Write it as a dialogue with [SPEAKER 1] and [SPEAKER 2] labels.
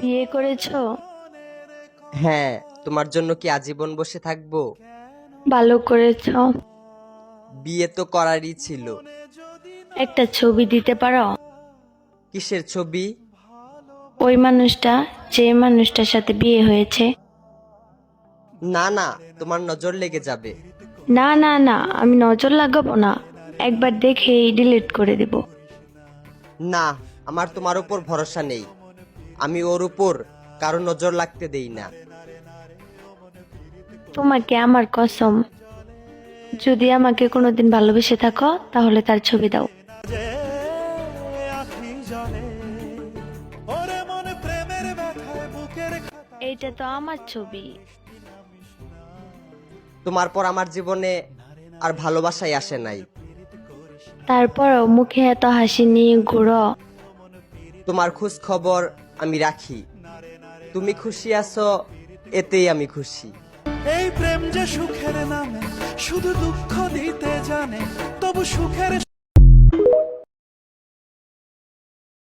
[SPEAKER 1] বিয়ে করেছ?
[SPEAKER 2] হ্যাঁ তোমার জন্য কি আজীবন বসে থাকব?
[SPEAKER 1] ভালো করেছ।
[SPEAKER 2] বিয়ে তো করারই ছিল।
[SPEAKER 1] একটা ছবি দিতে পারো?
[SPEAKER 2] কিসের ছবি?
[SPEAKER 1] ওই মানুষটা যে মানুষটার সাথে বিয়ে হয়েছে।
[SPEAKER 2] না না তোমার নজর লেগে যাবে।
[SPEAKER 1] না না না আমি নজর লাগাবো না। একবার দেখেই ডিলিট করে দেব।
[SPEAKER 2] না আমার তোমার উপর ভরসা নেই। আমি ওর উপর কারও নজর লাগতে দেই না।
[SPEAKER 1] তোমাকে আমার কসম। যদি আমাকে কোনোদিন ভালোবেসে থাকো তাহলে তার ছবি দাও। এইটা তো আমার ছবি।
[SPEAKER 2] তোমার পর আমার জীবনে আর ভালোবাসাই আসে নাই।
[SPEAKER 1] তারপরও মুখে এত হাসি নিয়ে ঘুরো।
[SPEAKER 2] তোমার খোঁজ খবর আমি রাখি। তুমি খুশি আছো, এতেই আমি খুশি।
[SPEAKER 3] এই প্রেম যে সুখের নামে, শুধু দুঃখ দিতে জানে, তবু সুখের